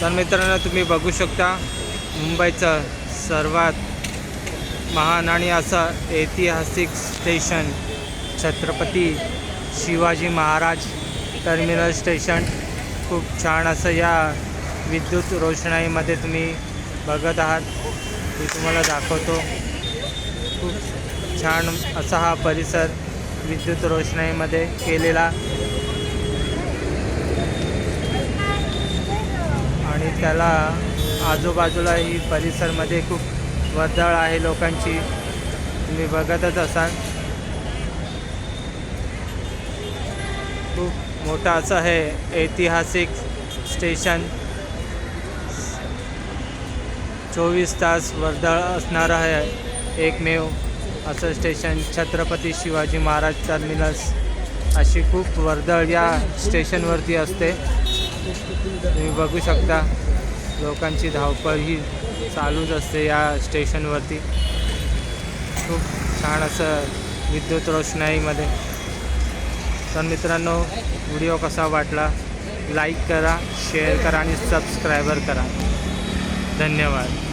तर मित्रांनो तुम्ही बघू शकता मुंबईचं सर्वात महान आणि असं ऐतिहासिक station Chhatrapati Shivaji Maharaj terminal station. खूप छान असं या विद्युत रोषणाईमध्ये तुम्ही बघत आहात. मी तुम्हाला दाखवतो. खूप छान असा हा परिसर विद्युत रोषणाईमध्ये केलेला आणि त्याला आजूबाजूला ही परिसरमध्ये खूप वर्दळ आहे लोकांची. तुम्ही बघतच असाल. खूप मोठं असं हे ऐतिहासिक स्टेशन. चोवीस तास वर्दळ असणारं आहे एकमेव असं स्टेशन. छत्रपती शिवाजी महाराज टर्मिनस. अशी खूप वर्दळ या स्टेशनवरती असते. तुम्ही बघू शकता लोकांची धावपळ ही चालूच असते या स्टेशनवरती. खूप छान असं विद्युत रोषणाईमध्ये. तर मित्रांनो व्हिडिओ कसा वाटला? लाईक करा शेअर करा आणि सबस्क्रायबर करा. धन्यवाद.